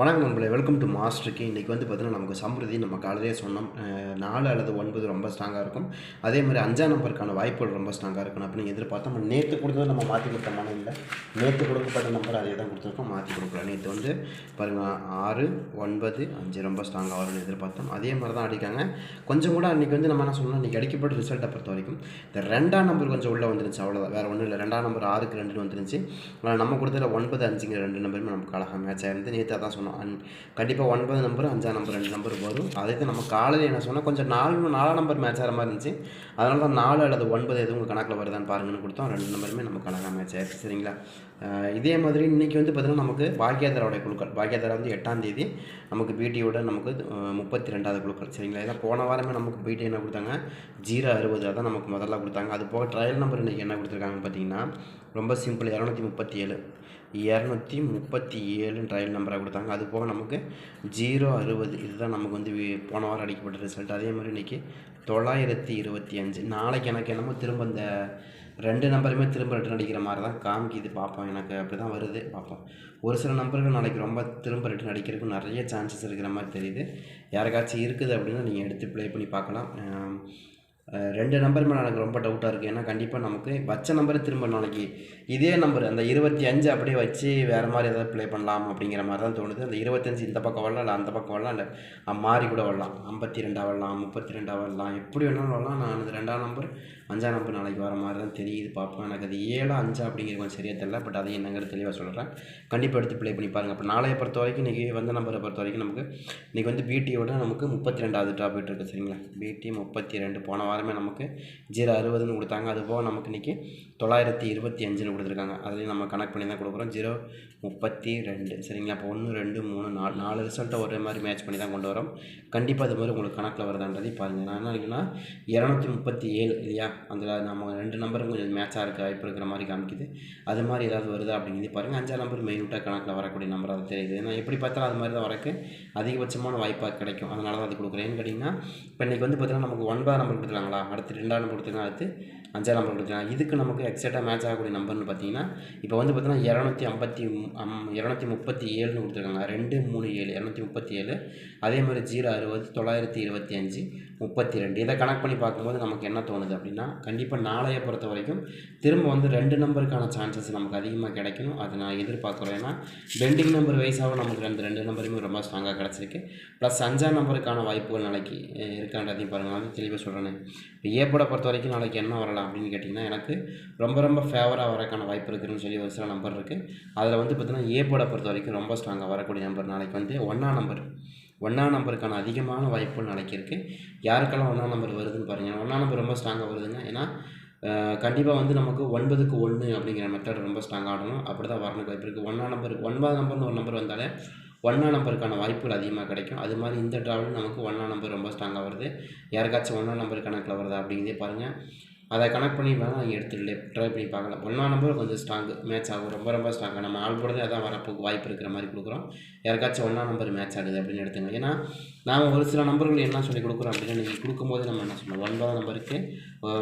வணக்கம் நண்பர்களே welcome to மாஸ்டருக்கு இன்றைக்கி வந்து பார்த்தீங்கன்னா நமக்கு சம்பிரதி நம்ம காலையிலே சொன்னோம். நாலு அல்லது ஒன்பது ரொம்ப ஸ்ட்ராங்காக இருக்கும். அதே மாதிரி அஞ்சாம் நம்பருக்கான வாய்ப்புகள் ரொம்ப ஸ்ட்ராங்காக இருக்கணும் அப்படின்னு எதிர்பார்த்தோம் நம்ம நேற்று கொடுத்தது நம்ம மாற்றி கொடுத்தோமான இல்லை. நேற்று கொடுக்கப்பட்ட நம்பர் அதே தான் கொடுத்துருக்கோம். மாற்றி கொடுக்கலாம் நேற்று வந்து பாருங்கள் ஆறு ஒன்பது அஞ்சு ரொம்ப ஸ்ட்ராங்காக வரும்னு எதிர்பார்த்தோம். அதே மாதிரி தான் அடிக்காங்க. கொஞ்சம் கூட அன்றைக்கி வந்து நம்ம என்ன சொன்னோம் இன்றைக்கி அடிக்கப்பட்ட ரிசல்ட்டை பொறுத்த வரைக்கும் இந்த ரெண்டாம் நம்பர் கொஞ்சம் உள்ளே வந்துருச்சு அவ்வளோதான் வேறு ஒன்றும் இல்லை. ரெண்டாம் நம்பர் ஆறுக்கு ரெண்டுன்னு வந்துருந்துச்சு. ஆனால் நம்ம கொடுத்ததில் ஒன்பது அஞ்சுங்கிற ரெண்டு நம்பருமே நமக்கு அழகாக மேட்ச் ஆயிருந்து நேற்று தான் சொன்னோம். அண்ட் கண்டிப்பாக ஒன்பது நம்பர் அஞ்சாம் நம்பர் ரெண்டு நம்பர் வரும் அதுக்கு நம்ம காலையில் என்ன சொன்னால் கொஞ்சம் நாலு நாலாம் நம்பர் மேட்ச் ஆகிற மாதிரி இருந்துச்சு. அதனால தான் நாலு அல்லது ஒன்பது எதுவும் உங்கள் கணக்கில் வருதான்னு பாருங்கன்னு கொடுத்தோம். ரெண்டு நம்பருமே நமக்கு கணக்காக மேட்ச் ஆயிடுச்சு. சரிங்களா? இதே மாதிரி இன்றைக்கி வந்து பார்த்திங்கன்னா நமக்கு பாக்கியாதாரோட குழுக்கள் பாக்கியாதாரா வந்து எட்டாம் தேதி நமக்கு பிடியோட நமக்கு முப்பத்தி ரெண்டாவது குழுக்கள். சரிங்களா? இதெல்லாம் போன வாரமே நமக்கு பிடி என்ன கொடுத்தாங்க? ஜீரோ அறுபது அதான் நமக்கு முதல்ல கொடுத்தாங்க. அது போக ட்ரையல் நம்பர் இன்றைக்கி என்ன கொடுத்துருக்காங்க பார்த்தீங்கன்னா ரொம்ப சிம்பிள் இரநூத்தி முப்பத்தி ஏழு இரநூத்தி முப்பத்தி ஏழுன்னு ட்ரையல் நம்பராக கொடுத்தாங்க. அது போக நமக்கு ஜீரோ அறுபது இதுதான் நமக்கு வந்து போன வாரம் அடிக்கப்பட்ட ரிசல்ட் அதே மாதிரி இன்றைக்கி தொள்ளாயிரத்தி இருபத்தி அஞ்சு. நாளைக்கு எனக்கு என்னமோ திரும்ப இந்த ரெண்டு நம்பருமே திரும்ப ரிட்டர்ன் அடிக்கிற மாதிரி தான் காமிக்குது. பார்ப்போம் எனக்கு அப்படி தான் வருது. பார்ப்போம் ஒரு சில நம்பர்கள் நாளைக்கு ரொம்ப திரும்ப ரிட்டர்ன் அடிக்கிறதுக்கு நிறைய சான்சஸ் இருக்கிற மாதிரி தெரியுது. யாருக்காச்சும் இருக்குது அப்படின்னா நீங்கள் எடுத்து ப்ளே பண்ணி பார்க்கலாம். ரெண்டு நம்பர் மேலே எனக்கு ரொம்ப டவுட்டாக இருக்குது ஏன்னா கண்டிப்பாக நமக்கு வச்ச நம்பரை திரும்ப நாளைக்கு இதே நம்பர் அந்த இருபத்தி அஞ்சு அப்படியே வச்சு வேறு மாதிரி ஏதாவது ப்ளே பண்ணலாம் அப்படிங்கிற மாதிரி தான் தோணுது. அந்த இருபத்தஞ்சு இந்த பக்கம் வரலாம் இல்லை அந்த பக்கம் வரலாம் இல்லை மாறி கூட வரலாம். ஐம்பத்தி ரெண்டாக வரலாம் முப்பத்தி ரெண்டாக வரலாம். எப்படி வேணாலும் வரலாம். நான் அந்த ரெண்டாம் நம்பர் அஞ்சாம் நம்பர் நாளைக்கு வர மாதிரி தான் தெரியுது பார்ப்போம். எனக்கு அது ஏழா அஞ்சா அப்படிங்கிறது கொஞ்சம் சரியாக தெரியல பட் அதையும் என்னங்கிறது தெளிவாக சொல்கிறேன் கண்டிப்பாக எடுத்து ப்ளே பண்ணி பாருங்கள் அப்போ நாளைய பொறுத்த வரைக்கும் இன்றைக்கி வந்த நம்பரை பொறுத்த வரைக்கும் நமக்கு இன்றைக்கி வந்து பிடியோட நமக்கு முப்பத்தி ரெண்டாவது ட்ராப் இருக்குது சரிங்களா? பிடி முப்பத்தி ரெண்டு போன வாரமே நமக்கு ஜீரோ அறுபதுன்னு கொடுத்தாங்க. அதுபோக நமக்கு இன்றைக்கி தொள்ளாயிரத்தி இருபத்தி அஞ்சுன்னு கொடுத்துருக்காங்க. அதுலேயும் நம்ம கனெக்ட் பண்ணி தான் கொடுக்குறோம். ஜீரோ முப்பத்தி ரெண்டு சரிங்களா? அப்போ ஒன்று ரெண்டு மூணு நாலு நாலு ரிசல்ட்டை ஒரே மாதிரி மேட்ச் பண்ணி தான் கொண்டு வரோம். கண்டிப்பாக அது மாதிரி உங்களுக்கு கணக்கில் வருதான்றதை பாருங்கள் நான் என்ன நினைக்கிறேன்னா இரநூத்தி முப்பத்தி ஏழு இல்லையா? அதில் நம்ம ரெண்டு நம்பரும் கொஞ்சம் மேட்சாக இருக்க? வாய்ப்பு இருக்கிற மாதிரி காமிக்குது. அது மாதிரி ஏதாவது வருதா? அப்படிங்கிறது பாருங்கள் அஞ்சாம் நம்பர் மெயினூட்டாக கணக்கில் வரக்கூடிய நம்பராக தெரியுது. ஏன்னா எப்படி பார்த்தாலும் அது மாதிரி தான் வரக்கு அதிகபட்சமான வாய்ப்பாக கிடைக்கும். அதனால தான் அது கொடுக்குறேன்னு கேட்டிங்கன்னா இப்போ இன்றைக்கி வந்து பார்த்தீங்கன்னா நமக்கு ஒன்பதாம் நம்பர் கொடுத்துருக்காங்களா? அடுத்து ரெண்டாம் நம்பர் கொடுத்துருக்காங்க அடுத்து அஞ்சாம் நம்பர் கொடுத்துருக்காங்க இதுக்கு நமக்கு எக்ஸாக்டாக மேட்ச் ஆகக்கூடிய நம்பர்னு பார்த்தீங்கன்னா இப்போ வந்து பார்த்தீங்கன்னா இரநூத்தி ஐம்பத்தி அம் இரநூத்தி முப்பத்தி ஏழுன்னு கொடுத்துருக்காங்க. ரெண்டு மூணு ஏழு இரநூத்தி முப்பத்தி ஏழு. அதே மாதிரி ஜீரோ அறுபது தொள்ளாயிரத்தி இருபத்தி அஞ்சு. முப்பத்தி ரெண்டு இதை கனெக்ட் பண்ணி பார்க்கும்போது நமக்கு என்ன தோணுது அப்படின்னா கண்டிப்பாக நாளைய பொறுத்த வரைக்கும் திரும்ப வந்து ரெண்டு நம்பருக்கான சான்சஸ் நமக்கு அதிகமாக கிடைக்கணும். அதை நான் எதிர்பார்க்குறேன். ஏன்னா பெண்டிங் நம்பர் வைஸாகவும் நமக்கு ரெண்டு ரெண்டு நம்பருமே ரொம்ப ஸ்ட்ராங்காக கிடச்சிருக்கு. ப்ளஸ் அஞ்சாம் நம்பருக்கான வாய்ப்புகள் நாளைக்கு இருக்கான்றதையும் பாருங்கள் நான் வந்து தெளிவாக சொல்கிறேன் இப்போ பொறுத்த வரைக்கும் நாளைக்கு என்ன வரலாம் அப்படின்னு கேட்டிங்கன்னா எனக்கு ரொம்ப ரொம்ப ஃபேவராக வரக்கான வாய்ப்பு இருக்குதுன்னு சொல்லி ஒரு சில நம்பர் இருக்குது அதில் வந்து பார்த்தீங்கன்னா ஏப்போட பொறுத்த வரைக்கும் ரொம்ப ஸ்ட்ராங்காக வரக்கூடிய நம்பர் நாளைக்கு வந்து ஒன்றாம் நம்பர் ஒன்றாம் நம்பருக்கான அதிகமான வாய்ப்புகள் நாளைக்கு இருக்குது யாருக்கெல்லாம் ஒன்றாம் நம்பர் வருதுன்னு பாருங்கள் ஒன்றாம் நம்பர் ரொம்ப ஸ்ட்ராங்காக வருதுங்க. ஏன்னா கண்டிப்பாக வந்து நமக்கு ஒன்பதுக்கு ஒன்று அப்படிங்கிற மெத்தட் ரொம்ப ஸ்ட்ராங்காக ஆடணும். அப்படி தான் வரணுக்கு வாய்ப்பு இருக்குது ஒன்றாம் நம்பர் ஒன்பதாம் நம்பர்னு ஒரு நம்பர் வந்தாலே ஒன்றாம் நம்பருக்கான வாய்ப்புகள் அதிகமாக கிடைக்கும். அது மாதிரி இந்த ட்ராவலும் நமக்கு ஒன்றாம் நம்பர் ரொம்ப ஸ்ட்ராங்காக வருது. யாருக்காச்சும் ஒன்றாம் நம்பருக்கான கணக்கில் வருதா அப்படிங்கிறதே பாருங்கள் அதை கனெக்ட் பண்ணி வேணால் நீங்கள் எடுத்துட்டு ட்ரை பண்ணி பார்க்கலாம். ஒன்றாம் நம்பர் கொஞ்சம் ஸ்ட்ராங்கு மேட்ச் ஆகும். ரொம்ப ரொம்ப ஸ்ட்ராங்காக நம்ம ஆள் போடுறது அதான் வரப்போக்கு வாய்ப்பு இருக்கிற மாதிரி கொடுக்குறோம். யாருக்காச்சும் ஒன்றாம் நம்பர் மேட்ச் ஆகுது அப்படின்னு எடுத்துங்க ஏன்னா நாம் ஒரு சில நம்பர்கள் என்ன சொல்லி கொடுக்குறோம் அப்படின்னு நீங்கள் கொடுக்கும்போது நம்ம என்ன சொல்லணும்? ஒன்பதாம் நம்பருக்கு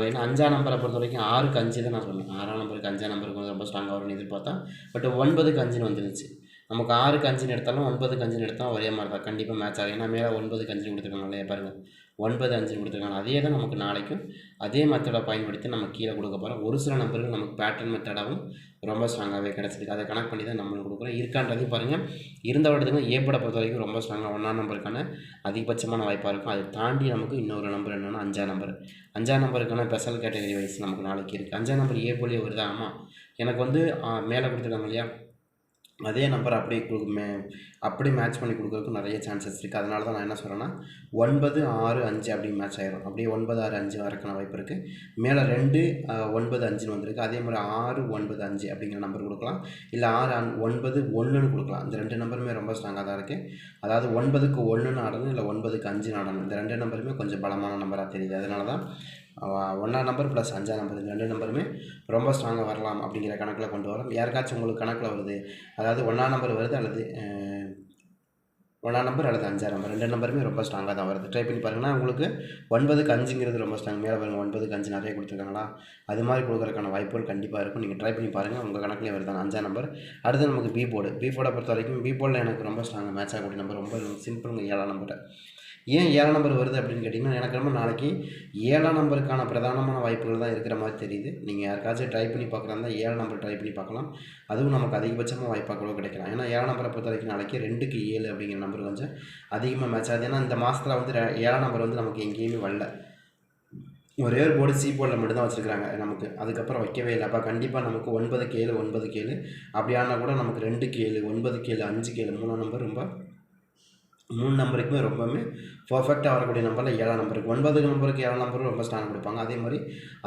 ஏன்னா அஞ்சாம் நம்பரை பொறுத்த வரைக்கும் ஆறுக்கு அஞ்சு தான் நான் சொன்னேன் ஆறாம் நம்பருக்கு அஞ்சாம் நம்பருக்கு வந்து ரொம்ப ஸ்ட்ராங்காக வரும்னு எதிர்பார்த்தா பட் ஒன்பதுக்கு அஞ்சுன்னு வந்துருச்சு. நமக்கு ஆறுக்கு அஞ்சுன்னு எடுத்தாலும் ஒன்பதுக்கு அஞ்சுன்னு எடுத்தாலும் ஒரே மாதிரி தான். கண்டிப்பாக மேட்ச் ஆகும். ஏன்னா மேலே ஒன்பதுக்கு அஞ்சுன்னு கொடுத்துருக்காங்க இல்லையா பாருங்கள் ஒன்பது அஞ்சு கொடுத்துருக்காங்க. அதே தான் நமக்கு நாளைக்கும் அதே மெத்தடை பயன்படுத்தி நம்ம கீழே கொடுக்க போகிறோம் ஒரு சில நம்பர்கள் நமக்கு பேட்டர்ன் மெத்தடாகவும் ரொம்ப ஸ்ட்ராங்காகவே கிடச்சிருக்கு. அதை கனெக்ட் பண்ணி தான் நம்மளுக்கு கொடுக்குறோம். இருக்கான்றதையும் பாருங்கள் இருந்த விடத்துக்கு ஏப்பட பொறுத்த வரைக்கும் ரொம்ப ஸ்ட்ராங்காக ஒன்றாம் நம்பருக்கான அதிகபட்சமான வாய்ப்பாக இருக்கும். அதை தாண்டி நமக்கு இன்னொரு நம்பர் என்னென்னா அஞ்சாம் நம்பர் அஞ்சாம் நம்பருக்கான ஸ்பெஷல் கேட்டகரி வைஸ் நமக்கு நாளைக்கு இருக்குது அஞ்சாம் நம்பர் ஏ போலியோ வருதா? ஆமாம் எனக்கு வந்து மேலே கொடுத்துருக்காங்க இல்லையா? அதே நம்பர் அப்படியே கொடு மே அப்படியே மேட்ச் பண்ணி கொடுக்குறதுக்கு நிறைய சான்சஸ் இருக்குது அதனால தான் நான் என்ன சொல்கிறேன்னா ஒன்பது ஆறு அஞ்சு அப்படி மேட்ச் ஆயிரும். அப்படியே ஒன்பது ஆறு அஞ்சு வரக்கான வாய்ப்பு இருக்குது மேலே ரெண்டு ஒன்பது அஞ்சுன்னு வந்திருக்கு. அதே மாதிரி ஆறு ஒன்பது அஞ்சு அப்படிங்கிற நம்பர் கொடுக்கலாம். இல்லை ஆறு அன்- ஒன்பது ஒன்றுன்னு கொடுக்கலாம். இந்த ரெண்டு நம்பருமே ரொம்ப ஸ்ட்ராங்காக தான் இருக்குது அதாவது ஒன்பதுக்கு ஒன்றுன்னு ஆடணும் இல்லை ஒன்பதுக்கு அஞ்சுன்னு ஆடணும். இந்த ரெண்டு நம்பருமே கொஞ்சம் பலமான நம்பராக தெரியுது. அதனால தான் ஒன்றாம் நம்பர் ப்ளஸ் அஞ்சா நம்பர் இந்த ரெண்டு நம்பருமே ரொம்ப ஸ்ட்ராங்காக வரலாம் அப்படிங்கிற கணக்கில் கொண்டு வரோம். யாருக்காச்சும் உங்களுக்கு கணக்கில் வருது அதாவது ஒன்றாம் நம்பர் வருது அல்லது ஒன்றா ஒன்றாம் நம்பர் அல்லது அஞ்சா நம்பர் ரெண்டு நம்பருமே ரொம்ப ஸ்ட்ராங்காக தான் வருது. ட்ரை பண்ணி பாருங்கன்னா உங்களுக்கு ஒன்பதுக்கு அஞ்சுங்கிறது ரொம்ப ஸ்ட்ராங் மேலே பாருங்கள் ஒன்பதுக்கு அஞ்சு நிறைய கொடுத்துருக்காங்களா? அது மாதிரி கொடுக்குறதுக்கான வாய்ப்புகள் கண்டிப்பாக இருக்கும். நீங்கள் ட்ரை பண்ணி பாருங்கள் உங்கள் கணக்குலேயே வருதான் அஞ்சா நம்பர் அடுத்து நமக்கு பி போர்டு பி போர்டை பொறுத்த வரைக்கும் பி போர்டில் எனக்கு ரொம்ப ஸ்ட்ராங்காக மேட்ச் ஆகக்கூடிய நம்பர் ரொம்ப சிம்பிளுங்க ஏழாம் நம்பர் ஏன் ஏழாம் நம்பர் வருது அப்படின்னு கேட்டிங்கன்னா எனக்கு ரொம்ப நாளைக்கு ஏழாம் நம்பருக்கான பிரதானமான வாய்ப்புகள் தான் இருக்கிற மாதிரி தெரியுது. நீங்கள் யாருக்காச்சும் ட்ரை பண்ணி பார்க்குறாங்க ஏழாம் நம்பர் ட்ரை பண்ணி பார்க்கலாம். அதுவும் நமக்கு அதிகபட்சமாக வாய்ப்பாக கூட கிடைக்கலாம். ஏன்னா ஏழாம் நம்பரை பொறுத்த வரைக்கும் நாளைக்கு ரெண்டுக்கு ஏழு அப்படிங்கிற நம்பர் கொஞ்சம் அதிகமாக மேட்ச் ஆகுது. ஏன்னா இந்த மாதத்தில் வந்து ஏழாம் நம்பர் வந்து நமக்கு எங்கேயுமே வரல. ஒரே ஒரு போர்டு சி போர்டில் மட்டும்தான் வச்சுருக்காங்க நமக்கு. அதுக்கப்புறம் வைக்கவே இல்லை. அப்போ கண்டிப்பாக நமக்கு ஒன்பது கேழு ஒன்பது கேளு அப்படியானா கூட நமக்கு ரெண்டு கேழு ஒன்பது கேழு அஞ்சு கேழு மூணாம் நம்பர் ரொம்ப மூணு நம்பருக்குமே ரொம்பவுமே பர்ஃபெக்டாக வரக்கூடிய நம்பரில் ஏழாம் நம்பருக்கு ஒன்பது நம்பருக்கு ஏழாம் நம்பரும் ரொம்ப ஸ்ட்ராங் கொடுப்பாங்க. அதே மாதிரி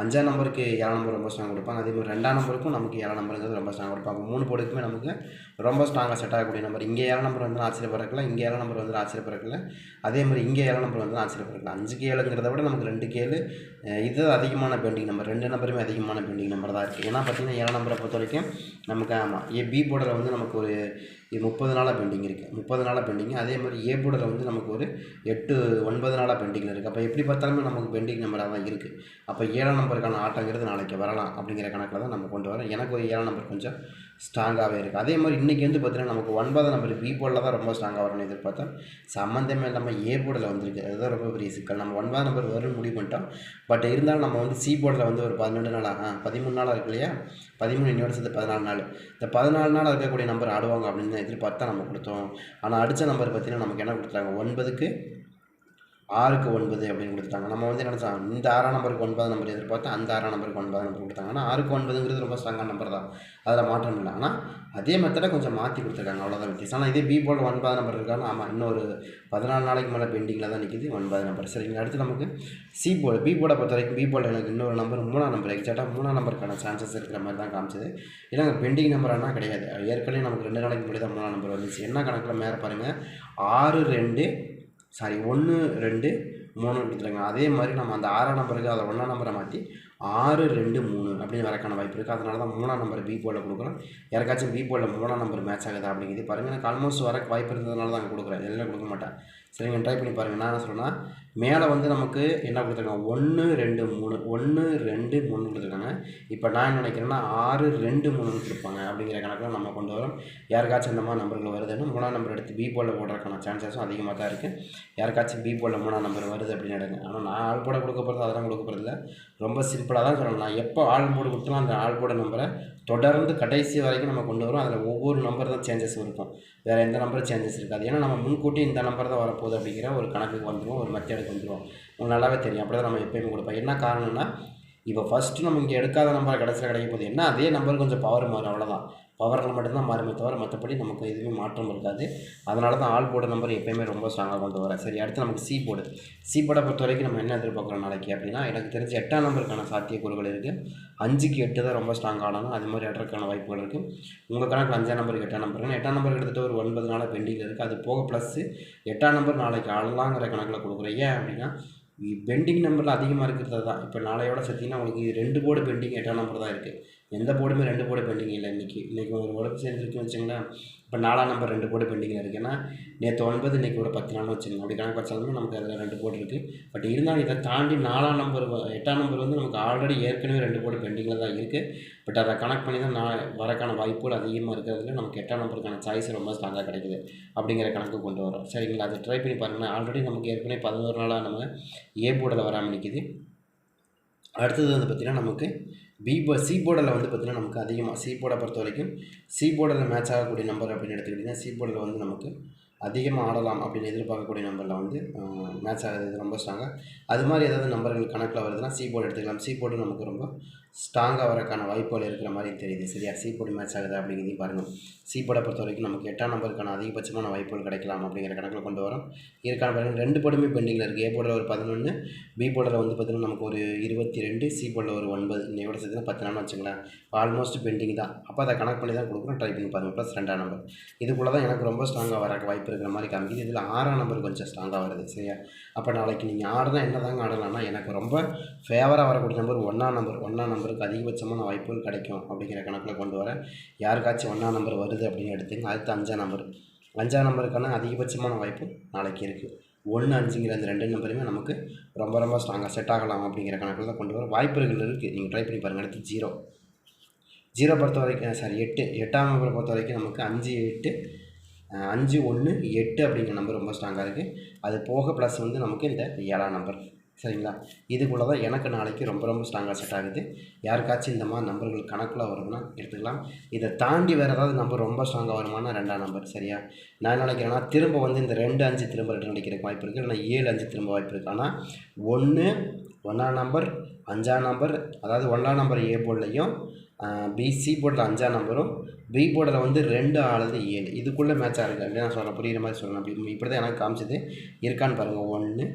அஞ்சாம் நம்பருக்கு ஏழாம் நம்பர் ரொம்ப ஸ்ட்ராங் கொடுப்பாங்க. அதே மாதிரி ரெண்டாம் நம்பருக்கும் நமக்கு ஏழாம் நம்பருங்கிறது ரொம்ப ஸ்ட்ராங் கொடுப்பாங்க. மூணு போர்டுக்குமே நமக்கு ரொம்ப ஸ்ட்ராங்காக செட் ஆகக்கூடிய நம்பர் இங்கே ஏழாம் நம்பர் வந்து ஆச்சரியப்படக்கல இங்கே ஏழாம் நம்பர் வந்து ஆச்சரியப்படக்கல அதே மாதிரி இங்கே ஏழாம் நம்பர் வந்து ஆச்சரியப்படக்கல அஞ்சுக்கு ஏழுங்கிறத விட நமக்கு ரெண்டு கேளு இது அதிகமான பெண்டிங் நம்பர் ரெண்டு நம்பருமே அதிகமான பெண்டிங் நம்பர் தான் இருக்குது ஏன்னா பார்த்தீங்கன்னா ஏழாம் நம்பரை பொறுத்த வரைக்கும் நமக்கு ஆமாம் ஏ பி போர்டில் வந்து நமக்கு ஒரு இது முப்பது நாளாக பெண்டிங் இருக்குது முப்பது நாளாக பெண்டிங் அதே மாதிரி ஏ வந்து நமக்கு ஒரு எட்டு ஒன்பது நாளாக பெண்டிங்கில் இருக்குது அப்போ எப்படி பார்த்தாலுமே நமக்கு பெண்டிங் நம்பராக தான் இருக்குது அப்போ ஏழாம் நம்பருக்கான ஆட்டங்கிறது நாளைக்கு வரலாம் அப்படிங்கிற கணக்கில் தான் நம்ம கொண்டு வரோம். எனக்கு ஒரு ஏழாம் நம்பர் கொஞ்சம் ஸ்ட்ராங்காகவே இருக்குது அதே மாதிரி இன்றைக்கி வந்து பார்த்தீங்கன்னா நமக்கு ஒன்பதாம் நம்பர் பி போர்டில் தான் ரொம்ப ஸ்ட்ராங்காக வரும்னு எதிர்பார்த்தா சம்மந்தமே இல்லாமல் ஏ போர்டில் வந்திருக்கு. அதுதான் ரொம்ப பெரிய சிக்கல். நம்ம ஒன்பதாம் நம்பர் வரும்னு முடிவு பண்ணிட்டோம். பட் இருந்தாலும் நம்ம வந்து சி போர்டில் வந்து ஒரு பதினெட்டு நாளாக ஆ பதிமூணு நாளாக இருக்கு இல்லையா? பதிமூணு இன்னொரு சேர்த்து பதினாலு நாள். இந்த பதினாலு நாள் இருக்கக்கூடிய நம்பர் ஆடுவாங்க அப்படின்னு தான் எதிர்பார்த்து தான் நம்ம கொடுத்தோம். ஆனால் அடித்த நம்பர் பார்த்தீங்கன்னா நமக்கு என்ன கொடுத்தாங்க ஒன்பதுக்கு ஆறுக்கு ஒன்பது அப்படின்னு கொடுத்துட்டாங்க. நம்ம வந்து என்ன நினச்சோம் இந்த ஆறாம் நம்பருக்கு ஒன்பதாம் நம்பர் எதிர்பார்த்து அந்த ஆறாம் நம்பருக்கு ஒன்பதாம் நம்பர் கொடுத்தாங்க ஆனால் ஆறுக்கு ஒன்பதுங்கிறது ரொம்ப ஸ்ட்ராங்கான நம்பர் தான். அதில் மாற்றம் இல்லை. ஆனால் அதே மெத்தடை கொஞ்சம் மாற்றி கொடுத்துருக்காங்க. அவ்வளோதான் வித்தியாசம். ஆனால் இதே பி போல் ஒன்பதாம் நம்பர் இருக்காங்க ஆமாம் இன்னொரு பதினாலு நாளைக்கு மேலே பெண்டிங்கில் தான் நிற்கிது ஒன்பது நம்பர். சரிங்க அடுத்து நமக்கு சி போர்டு பி போர்டை பொறுத்த வரைக்கும் பி போர்டில் எனக்கு இன்னொரு நம்பர் மூணாம் நம்பர் எக்ஸாக்டாக மூணாம் நம்பருக்கான சான்சஸ் இருக்கிற மாதிரி தான் காமிச்சது. ஏன்னா பெண்டிங் நம்பர் ஆனால் கிடையாது. ஏற்கனவே நமக்கு ரெண்டு நாளைக்கு முன்னாடி தான் மூணாம் நம்பர் வந்துச்சு. என்ன கணக்கில் மேலே பாருங்கள் ஆறு ரெண்டு சாரி ஒன்று ரெண்டு மூணு கொடுத்துருங்க அதே மாதிரி நம்ம அந்த ஆறாம் நம்பருக்கு அதை ஒன்றாம் நம்பரை மாற்றி ஆறு ரெண்டு மூணு அப்படின்னு வரக்கான வாய்ப்பு இருக்குது அதனால தான் மூணாம் நம்பர் பி போர்டில் கொடுக்குறோம். யாருக்காச்சும் பி போர்டில் மூணாம் நம்பர் மேட்ச் ஆகுது அப்படிங்கிறது பாருங்கள் எனக்கு ஆல்மோஸ்ட் வர வாய்ப்பு இருந்ததுனால தான் கொடுக்குறேன். எல்லாம் கொடுக்க மாட்டேன். சரிங்க ட்ரை பண்ணி பாருங்கள் நான் என்ன சொன்னால் மேலே வந்து நமக்கு என்ன கொடுத்துருக்காங்க? ஒன்று ரெண்டு மூணு ஒன்று ரெண்டு மூணு கொடுத்துருக்காங்க. இப்போ நான் என்ன நினைக்கிறேன்னா ஆறு ரெண்டு மூணு கொடுப்பாங்க அப்படிங்கிற கணக்கில் நம்ம கொண்டு வரோம். யாருக்காச்சும் இந்த மாதிரி நம்பர்கள் வருதுன்னு மூணாம் நம்பர் எடுத்து பி போலில் போடுறதுக்கான சான்சஸும் அதிகமாக தான் இருக்குது யாருக்காச்சும் பி போலில் மூணாம் நம்பர் வருது அப்படின்னு எடுங்க. ஆனால் நான் ஆள் போட கொடுக்க போகிறது அதெல்லாம் கொடுக்க போகிறதில்ல ரொம்ப சிம்பிளாக தான் சொல்லணும். நான் எப்போ ஆள் போடு கொடுத்தோம் அந்த ஆள் போட நம்பரை தொடர்ந்து கடைசி வரைக்கும் நம்ம கொண்டு வரோம். அதில் ஒவ்வொரு நம்பர் தான் சேஞ்சஸ் இருக்கும். வேறு எந்த நம்பரும் சேஞ்சஸ் இருக்காது. ஏன்னா நம்ம முன்கூட்டி இந்த நம்பர் தான் வரப்போகுது அப்படிங்கிற ஒரு கணக்குக்கு வந்துடும் ஒரு மெத்தேடுக்கு வந்துடும் உங்களுக்கு நல்லாவே தெரியும். அப்படி தான் நம்ம எப்பயுமே கொடுப்போம். என்ன காரணம்னா இப்போ ஃபஸ்ட்டு நம்ம இங்கே எடுக்காத நம்பர் கடைசியில் கிடைக்க போகுது. என்ன? அதே நம்பர் கொஞ்சம் பவர் மாறும். அவ்வளோதான் பவரில் மட்டும்தான் மாறுமே தவிர மற்றபடி நமக்கு எதுவுமே மாற்றம் இருக்காது. அதனால தான் ஆள் போர்டு நம்பர் எப்பயுமே ரொம்ப ஸ்ட்ராங்காக கொண்டு வரேன் சரி அடுத்து நமக்கு சி போர்டு சி போர்டை பொறுத்த வரைக்கும் நம்ம என்ன எதிர்பார்க்குறோம் நாளைக்கு அப்படின்னா எனக்கு தெரிஞ்ச எட்டாம் நம்பருக்கான சாத்தியக்கூறுகள் இருக்குது அஞ்சுக்கு எட்டு தான் ரொம்ப ஸ்ட்ராங் ஆடணும் அது மாதிரி எட்டுறதுக்கான வாய்ப்புகள் இருக்குது உங்கள் கணக்கு அஞ்சாம் நம்பருக்கு எட்டாம் நம்பர் எட்டாம் நம்பர் எடுத்துகிட்டு ஒரு ஒன்பது நாளாக பெண்டிங்கில் இருக்குது அது போக ப்ளஸ்ஸு எட்டாம் நம்பர் நாளைக்கு ஆளலாங்கிற கணக்கில் கொடுக்குறேன் ஏன் அப்படின்னா பெண்டிங் நம்பரில் அதிகமாக இருக்கிறது தான் இப்போ நாளையோட சேர்த்திங்கன்னா உங்களுக்கு ரெண்டு போர்டு பெண்டிங் எட்டாம் நம்பர் தான் இருக்குது எந்த போர்டுமே ரெண்டு போர்டு பெண்டிங் இல்லை. இன்றைக்கி இன்றைக்கி ஒரு உடம்பு சேர்ந்துருக்குன்னு வச்சிங்கன்னா இப்போ நாலாம் நம்பர் ரெண்டு போர்டு பெண்டிங்கில் இருக்குது ஏன்னா நேற்று ஒன்பது இன்றைக்கி ஒரு பத்து நாள் வச்சுக்கணும் அப்படி கணக்கு வச்சாலுமே நமக்கு அதில் ரெண்டு போர்டு இருக்குது பட் இருந்தாலும் இதை தாண்டி நாலாம் நம்பர் எட்டாம் நம்பர் வந்து நமக்கு ஆல்ரெடி ஏற்கனவே ரெண்டு போர்டு பெண்டிங்கில் தான் இருக்குது பட் அதை கணக்கு பண்ணி தான் நான் வரக்கான வாய்ப்புகள் அதிகமாக இருக்கிறதுல நமக்கு எட்டாம் நம்பருக்கான சாய்ஸ் ரொம்ப ஸ்ட்ராங்காக கிடைக்குது அப்படிங்கிற கணக்கு கொண்டு வரோம். சரிங்களா? அதை ட்ரை பண்ணி பாருங்கள் ஆல்ரெடி நமக்கு ஏற்கனவே பதினோரு நாளாக நம்ம ஏ போர்டில் வராமல் நிற்கிது அடுத்தது வந்து பார்த்திங்கன்னா நமக்கு பி போ சி போர்டில் வந்து பார்த்திங்கன்னா நமக்கு அதிகமாக சி போர்டை பொறுத்த வரைக்கும் சி போர்டில் மேட்ச் ஆகக்கூடிய நம்பர் அப்படின்னு எடுத்துக்கிட்டிங்கன்னா சி போர்டில் வந்து நமக்கு அதிகமாக ஆடலாம் அப்படின்னு எதிர்பார்க்கக்கூடிய நம்பரில் வந்து மேட்ச் ஆகிறது ரொம்ப ஸ்ட்ராங்காக அது மாதிரி ஏதாவது நம்பர்கள் கணக்கில் வருதுன்னா சி போர்டு எடுத்துக்கலாம். சி போர்டு நமக்கு ரொம்ப ஸ்ட்ராங்காக வரக்கான வாய்ப்புகள் இருக்கிற மாதிரி தெரியுது. சரியா? சீப்போடு மேட்ச் ஆகுது அப்படிங்கிறதையும் பாருங்கள் சி பொறுத்த வரைக்கும் நமக்கு எட்டாம் நம்பருக்கான அதிகபட்சமான வாய்ப்புகள் கிடைக்கலாம் அப்படிங்கிற கணக்கில் கொண்டு வரோம். இதுக்கான பாருங்கள் ரெண்டு படமே பெண்டிங்கில் இருக்குது ஏ போர்டில் ஒரு பதினொன்று பி போர்டில் வந்து பார்த்திங்கன்னா நமக்கு ஒரு இருபத்தி ரெண்டு சி போர்டில் ஒரு ஒன்பது. இன்னையோட சேர்த்து பத்து நாள் வச்சுங்களேன். ஆல்மோஸ்ட் பெண்டிங் தான். அப்போ அதை கணக்கு பண்ணி தான் கொடுக்குறோம் ட்ரை பண்ணி பாருங்கள் ப்ளஸ் ரெண்டாம் நம்பர் இதுக்குள்ளே தான் எனக்கு ரொம்ப ஸ்ட்ராங்காக வர வாய்ப்பு இருக்கிற மாதிரி காமிக்குது. இதில் ஆறாம் நம்பர் கொஞ்சம் ஸ்ட்ராங்காக வருது. சரியா? அப்போ நாளைக்கு நீங்கள் ஆடுனா என்ன தாங்க ஆடலாம்னா எனக்கு ரொம்ப ஃபேவராக வரக்கூடிய நம்பர் ஒன்றாம் நம்பர் ஒன்றாம் நம்பருக்கு அதிகபட்சமான வாய்ப்புகள் கிடைக்கும் அப்படிங்கிற கணக்கில் கொண்டு வரேன் யாருக்காச்சும் ஒன்றாம் நம்பர் வருது அப்படின்னு எடுத்துங்க அடுத்து அஞ்சாம் நம்பர் அஞ்சாம் நம்பருக்கான அதிகபட்சமான வாய்ப்பு நாளைக்கு இருக்குது ஒன்று அஞ்சுங்கிற அந்த ரெண்டு நம்பருமே நமக்கு ரொம்ப ரொம்ப ஸ்ட்ராங்காக செட் ஆகலாம் அப்படிங்கிற கணக்கில் தான் கொண்டு வர வாய்ப்புகள் இருக்குது நீங்கள் ட்ரை பண்ணி பாருங்கள் அடுத்து ஜீரோ ஜீரோ பொறுத்த வரைக்கும் சாரி எட்டு. எட்டாம் நம்பரை பொறுத்த வரைக்கும் நமக்கு அஞ்சு எட்டு அஞ்சு ஒன்று எட்டு அப்படிங்கிற நம்பர் ரொம்ப ஸ்ட்ராங்காக இருக்குது அது போக ப்ளஸ் வந்து நமக்கு இந்த ஏழாம் நம்பர் சரிங்களா? இதுக்குள்ளே தான் எனக்கு நாளைக்கு ரொம்ப ரொம்ப ஸ்ட்ராங்காக செட் ஆகுது. யாருக்காச்சும் இந்த மாதிரி நம்பர்கள் கணக்கில் வருதுன்னா எடுத்துக்கலாம். இதை தாண்டி வேறு ஏதாவது நம்பர் ரொம்ப ஸ்ட்ராங்காக வருமானா ரெண்டாம் நம்பர் சரியா? நான் நினைக்கிறேன்னா திரும்ப வந்து இந்த ரெண்டு அஞ்சு திரும்ப ரிட்டர்ன் அடிக்கிறதுக்கு வாய்ப்பு இருக்குது இல்லைனா ஏழு அஞ்சு திரும்ப வாய்ப்பு இருக்குது ஆனால் ஒன்று ஒன்றாம் நம்பர் அஞ்சாம் நம்பர் அதாவது ஒன்றாம் நம்பர் ஏ போர்ட்லையும் பி சி போர்டில் அஞ்சாம் நம்பரும் பி போர்டில் வந்து ரெண்டு அல்லது ஏழு. இதுக்குள்ளே மேட்சாக இருக்குது அப்படின்னு நான் சொல்கிறேன் புரியுற மாதிரி சொல்லணும். அப்படி இப்படி தான் எனக்கு காமிச்சது. இருக்கான்னு பாருங்கள் ஒன்று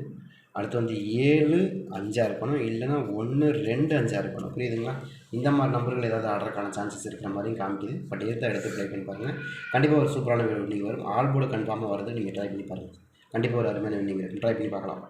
அடுத்து வந்து ஏழு அஞ்சாக இருக்கணும் இல்லைன்னா ஒன்று ரெண்டு அஞ்சாக இருக்கணும் புரியுதுங்களா? இந்த மாதிரி நம்பர்கள் ஏதாவது ஆர்டருக்கான சான்சஸ் இருக்கிற மாதிரியும் காமிக்குது. பட் எடுத்து எடுத்து ட்ரை பண்ணி பாருங்கள் கண்டிப்பாக ஒரு சூப்பரான வின்னிங் வரும். ஆல் போர்டு கன்ஃபார்மாக வருது. நீங்கள் ட்ரை பண்ணி பாருங்கள் கண்டிப்பாக ஒரு அருமையான வின்னிங் ட்ரை பண்ணி பார்க்கலாம்.